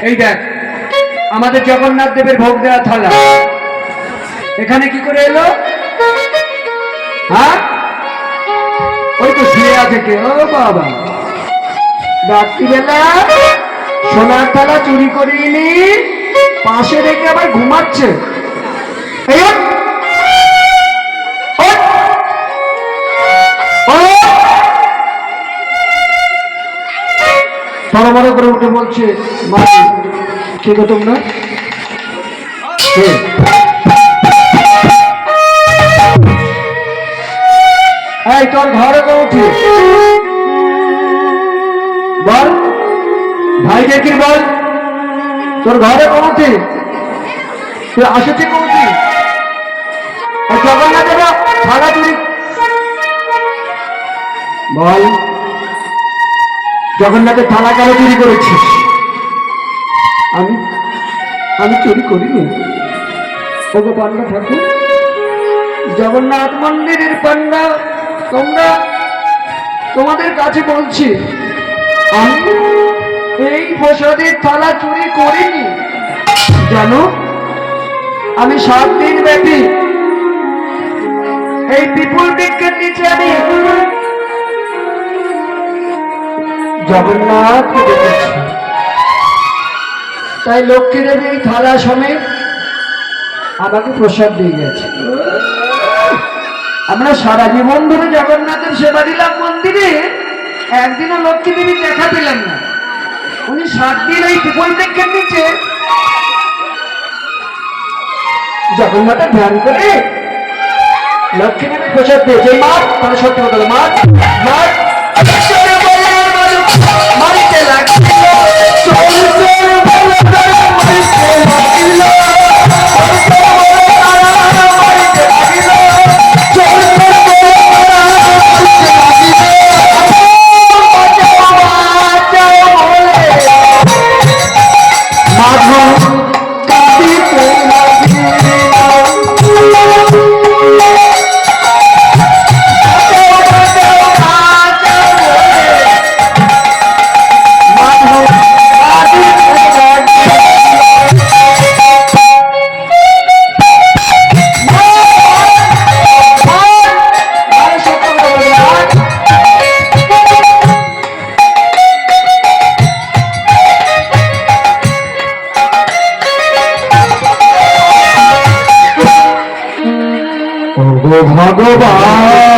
দেখ, আমাদের জগন্নাথ দেবের ভোগ দেওয়া থালা। এখানে কি করে এলো? হ্যাঁ? ওই তো শুয়ে আছে কে? ও বাবা। রাত্রিবেলা সোনার থালা চুরি করিনি পাশে রেখে আবার ঘুমাচ্ছে। এই বড় বড় করে উঠে বলছে, মা, কে গো তোমরা? এই, তোর ঘরে কৌঠি বল, ভাইকে কি বল? তোর ঘরে কৌঠি তুই আসেছি কৌঠি জগন্নাথের থালা চুরি বল। জগন্নাথের থালা কেন চুরি করেছিস আমি আমি চুরি করিনি। ওগো পান্ডা ঠাকুর জগন্নাথ মন্দিরের পান্ডা, তোমরা তোমাদের কাছে বলছি, আমি এই প্রসাদের থালা চুরি করিনি। জানো, আমি সাত দিন ব্যাপী এই বিপুল বৃক্ষের নিচে আমি জগন্নাথ দেখেছি। তাই লক্ষ্মী দেবী থালা সমেত আমাকে প্রসাদ দিয়ে গেছে। আমরা সারা জীবন ধরে জগন্নাথের সেবা দিলাম মন্দিরে একদিনও লক্ষ্মী দেবী দেখা পেলাম না। উনি সাত দিন এই বিপল বৃক্ষের নিচে জগন্নাথের ধ্যান করে লক্ষ্মী দেবী প্রসাদ দিয়েছে। মা তাহলে সত্যি কথা বলো, মা ওগো ভগবান।